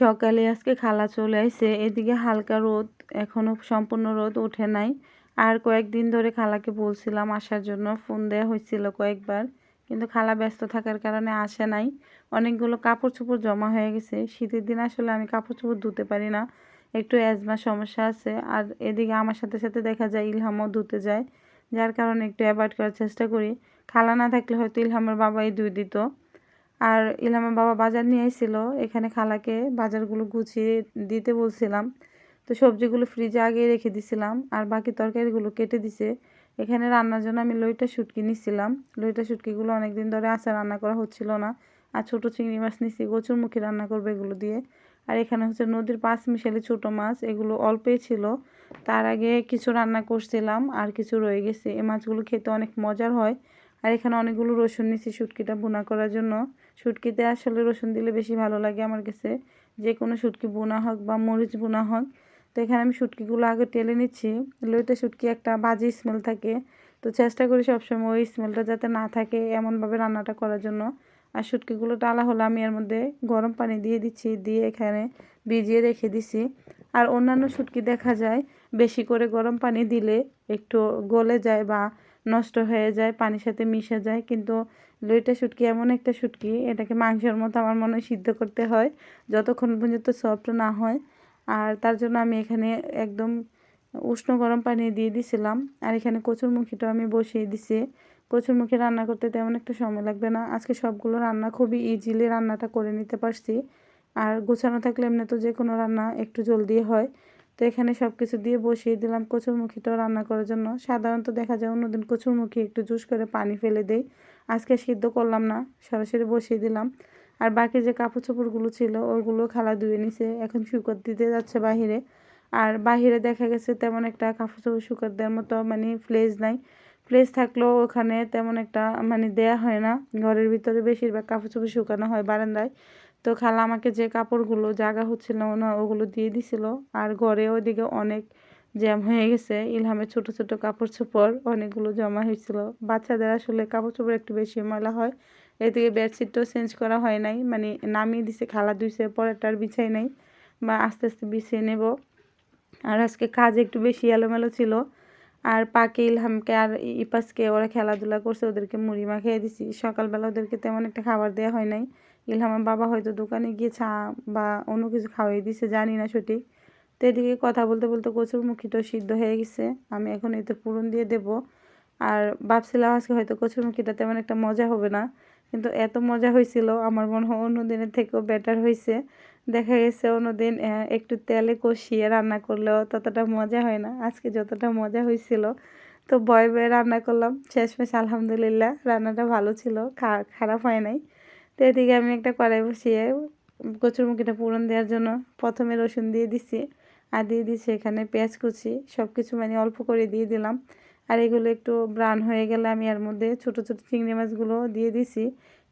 সকালে আজকে খালা চলে আসছে এদিকে হালকা রোদ, এখনও সম্পূর্ণ রোদ ওঠে নাই। আর কয়েকদিন ধরে খালাকে বলছিলাম আসার জন্য, ফোন দেওয়া হয়েছিল কয়েকবার, কিন্তু খালা ব্যস্ত থাকার কারণে আসে নাই। অনেকগুলো কাপড় চোপড় জমা হয়ে গেছে। শীতের দিন আসলে আমি কাপড় চোপড় ধুতে পারি না, একটু অ্যাজমা সমস্যা আছে। আর এদিকে আমার সাথে সাথে দেখা যায় ইলহামও ধুতে যায়, যার কারণে একটু অ্যাভয়েড করার চেষ্টা করি। খালা না থাকলে হয়তো ইলহামের বাবাই ধুয়ে দিত। আর ইলামের বাবা বাজার নিয়ে এসেছিল এখানে খালাকে বাজারগুলো গুছিয়ে দিতে বলছিলাম। তো সবজিগুলো ফ্রিজে আগে রেখে দিছিলাম আর বাকি তরকারিগুলো কেটে দিছে। এখানে রান্নার জন্য আমি লইটা শুটকি নিছিলাম। লইটা শুটকিগুলো অনেকদিন ধরে আসা রান্না করা হচ্ছিল না। আর ছোটো চিংড়ি মাছ নিছি গোচুর মুখে রান্না করবে এগুলো দিয়ে। আর এখানে হচ্ছে নদীর পাঁচ মিশালি ছোটো মাছ, এগুলো অল্পই ছিল। তার আগে কিছু রান্না করছিলাম আর কিছু রয়ে গেছে। এই মাছগুলো খেতে অনেক মজার হয়। আর এখানে অনেকগুলো রসুন নিছি শুটকিটা বোনা করার জন্য। শুটকিতে আসলে রসুন দিলে বেশি ভালো লাগে আমার কাছে। যে কোনো শুটকি বোনা হোক বা মরিচ বোনা হোক। তো এখানে আমি শুটকিগুলো আগে টেলে নিচ্ছি। লইতে শুটকি একটা বাজে স্মেল থাকে। তো চেষ্টা করি সবসময় ওই স্মেলটা যাতে না থাকে এমনভাবে রান্নাটা করার জন্য। আর শুটকিগুলো টালা হলে আমি এর মধ্যে গরম পানি দিয়ে দিচ্ছি, দিয়ে এখানে ভিজিয়ে রেখে দিছি। আর অন্যান্য শুটকি দেখা যায়, বেশি করে গরম পানি দিলে একটু গলে যায় বা নষ্ট হয়ে যায়, পানির সাথে মিশে যায়। কিন্তু লইটা শুটকি এমন একটা শুটকি, এটাকে মাংসের মতো আমার মনে হয় সিদ্ধ করতে হয়, যতক্ষণ পর্যন্ত সফট না হয়। আর তার জন্য আমি এখানে একদম উষ্ণ গরম পানি দিয়ে দিছিলাম। আর এখানে কচুরমুখিটাও আমি বসিয়ে দিছি। কচুরমুখী রান্না করতে তেমন একটা সময় লাগবে না। আজকে সবগুলো রান্না খুবই ইজিলি রান্নাটা করে নিতে পারছি। আর গোছানো থাকলে এমনি তো যে কোনো রান্না একটু জলদি হয়। তো এখানে সব কিছু দিয়ে বসিয়ে দিলাম কচুরমুখিটাও রান্না করার জন্য। সাধারণত দেখা যায় অন্যদিন কচুরমুখী একটু জুস করে পানি ফেলে দেই। আজকে সিদ্ধ করলাম না, সরাসরি বসিয়ে দিলাম। আর বাকি যে কাপড় চোপড়গুলো ছিল ওইগুলো খালা ধুয়ে নিছে। এখন শুকর দিতে যাচ্ছে বাহিরে। আর বাহিরে দেখা গেছে তেমন একটা কাপড় চোপড় শুকার দেওয়ার মতো মানে ফ্লেজ নাই। ফ্লেজ থাকলেও ওখানে তেমন একটা মানে দেয়া হয় না। ঘরের ভিতরে বেশিরভাগ কাপড় চোপড় শুকানো হয় বারান্দায়। তো খালা আমাকে যে কাপড়গুলো জায়গা হচ্ছিল না, ওগুলো দিয়ে দিছিল। আর ঘরে ওইদিকে অনেক জ্যাম হয়ে গেছে। ইলহামের ছোট ছোট কাপড় চোপড়, অনেকগুলো জমা হয়েছিল। বাচ্চাদের আসলে কাপড় চোপড় একটু বেশি ময়লা হয়। এদিকে বেডশিটটাও চেঞ্জ করা হয় নাই। মানে নামিয়ে দিছে, খালা দুইছে পরেরটার বিছাই নাই। বা আস্তে আস্তে বিছিয়ে নেব। আর আজকে কাজ একটু বেশি এলোমেলো ছিল। আর পাকে, ইলহামকে আর ইপাসকে ওরা খেলাধুলা করছে, ওদেরকে মুড়ি মাখিয়ে দিছি। সকালবেলা ওদেরকে তেমন একটা খাবার দেওয়া হয় নাই। ইলহামের বাবা হয়তো দোকানে গিয়ে চা বা অন্য কিছু খাওয়াই দিছে, জানি না সঠিক। তো এদিকে কথা বলতে বলতে কচুর মুখিটাও সিদ্ধ হয়ে গেছে। আমি এখন এতে পুরন দিয়ে দেব। আর ভাবছিলাম আজকে হয়তো কচুর মুখিটা তেমন একটা মজা হবে না, কিন্তু এত মজা হয়েছিল, আমার মনে হয় অন্য দিনের থেকেও বেটার হয়েছে। দেখা গেছে অন্যদিন একটু তেলে কষিয়ে রান্না করলেও ততটা মজা হয় না, আজকে যতটা মজা হয়েছিল। তো বয়ে বয়ে রান্না করলাম, শেষমেশ আলহামদুলিল্লাহ, রান্নাটা ভালো ছিল খারাপ হয় নাই। তো এদিকে আমি একটা কড়াই বসিয়ে কচুরমুখিটা পূরণ দেওয়ার জন্য প্রথমে রসুন দিয়ে দিছি আর দিয়ে দিচ্ছি এখানে পেঁয়াজ কুচি সব কিছু মানে অল্প করে দিয়ে দিলাম। আর এগুলো একটু ব্রাউন হয়ে গেলে আমি এর মধ্যে ছোট ছোট চিংড়ি মাছগুলো দিয়ে দিছি।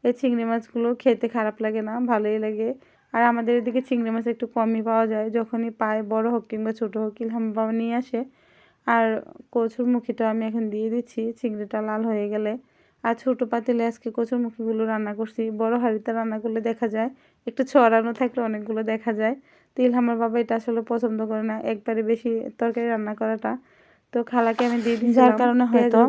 এই চিংড়ি মাছগুলো খেতে খারাপ লাগে না, ভালোই লাগে। আর আমাদের এদিকে চিংড়ি মাছ একটু কমই পাওয়া যায়, যখনই পায় বড় হোক কিংবা ছোটো হোক ইলহাম বাবা নিয়ে আসে। আর কচুর মুখিটা আমি এখন দিয়ে দিচ্ছি, চিংড়িটা লাল হয়ে গেলে। আর ছোটো পাতিলে আজকে কচুর মুখিগুলো রান্না করছি। বড় হাঁড়িতে রান্না করলে দেখা যায় একটু ছড়ানো থাকলে অনেকগুলো দেখা যায়। তো ইলহামের বাবা এটা আসলে পছন্দ করে না একবারে বেশি তরকারি রান্না করাটা। তো খালাকে আমি দিয়ে দিই যার কারণে হয়তো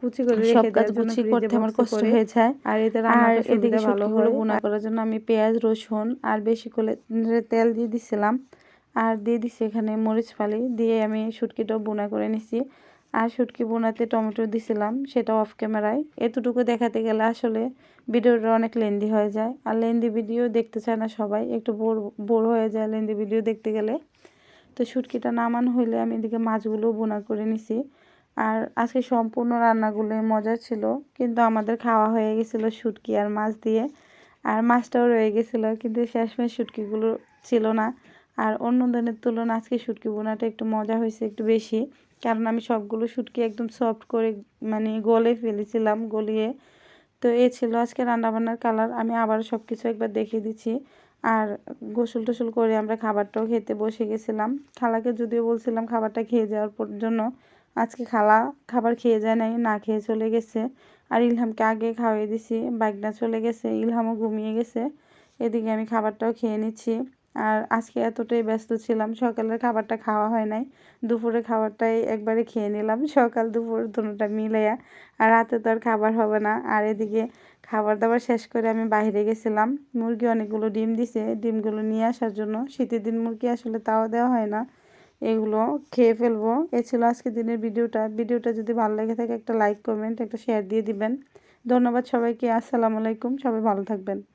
কুচি করে সব কাজ কুচি করতে আমার কষ্ট হয়ে যায়। আর এতে আর এদিকে ভালো করে বোনা করার জন্য আমি পেঁয়াজ রসুন আর বেশি করে তেল দিয়ে দিছিলাম। আর দিয়ে দিছি এখানে মরিচ ফালি দিয়ে আমি শুটকিটাও বোনা করে নিছি। আর শুটকি বোনাতে টমেটো দিছিলাম সেটা অফ ক্যামেরায় এতটুকু দেখাতে গেলে আসলে ভিডিওটা অনেক লেন্দি হয়ে যায়। আর লেন্দি ভিডিও দেখতে চায় না সবাই, একটু বোর বোর হয়ে যায় লেন্দি ভিডিও দেখতে গেলে। তো শুটকিটা নামানো হইলে আমি এদিকে মাছগুলো বোনা করে নিছি। আর আজকে সম্পূর্ণ রান্নাগুলো মজা ছিল, কিন্তু আমাদের খাওয়া হয়ে গেছিল শুটকি আর মাছ দিয়ে। আর মাছটাও রয়ে গেছিল, কিন্তু শেষমেশ শুটকিগুলো ছিল না। আর অন্য দিনের তুলনায় আজকে শুটকি বোনাটা একটু মজা হয়েছে, একটু বেশি। কারণ আমি সবগুলো শুটকি একদম সফট করে মানে গলে ফেলেছিলাম, গলিয়ে। তো এ ছিল আজকে রান্নাবান্নার কালার আমি আবার সব কিছু একবার দেখিয়ে দিচ্ছি। আর গোসল টোসল করে আমরা খাবারটাও খেতে বসে গেছিলাম। খালাকে যদিও বলছিলাম খাবারটা খেয়ে যাওয়ার জন্য, আজকে খালা খাবার খেয়ে যায় নাই, না খেয়ে চলে গেছে। আর ইলহামকে আগে খাওয়াই দিছি বাইকটা চলে গেছে, ইলহামও ঘুমিয়ে গেছে। এদিকে আমি খাবারটাও খেয়ে নিচ্ছি। আর আজকে এতটাই ব্যস্ত ছিলাম, সকালের খাবারটা খাওয়া হয় নাই। দুপুরে খাবারটাই একবারে খেয়ে নিলাম, সকাল দুপুর দুটোটা মিলাইয়া। আর রাতে তো আর খাবার হবে না। আর এদিকে খাবার দাবার শেষ করে আমি বাইরে গেছিলাম। মুরগি অনেকগুলো ডিম দিছে, ডিমগুলো নিয়ে আসার জন্য। শীতের দিন মুরগি আসলে তাও দেওয়া হয় না। এগুলো খেয়ে ফেলব। এ ছিল আজকে দিনের ভিডিওটা। ভিডিওটা যদি ভালো লেগে থাকে একটা লাইক, কমেন্ট, একটা শেয়ার দিয়ে দিবেন। ধন্যবাদ সবাইকে। আসসালামু আলাইকুম। সবাই ভালো থাকবেন।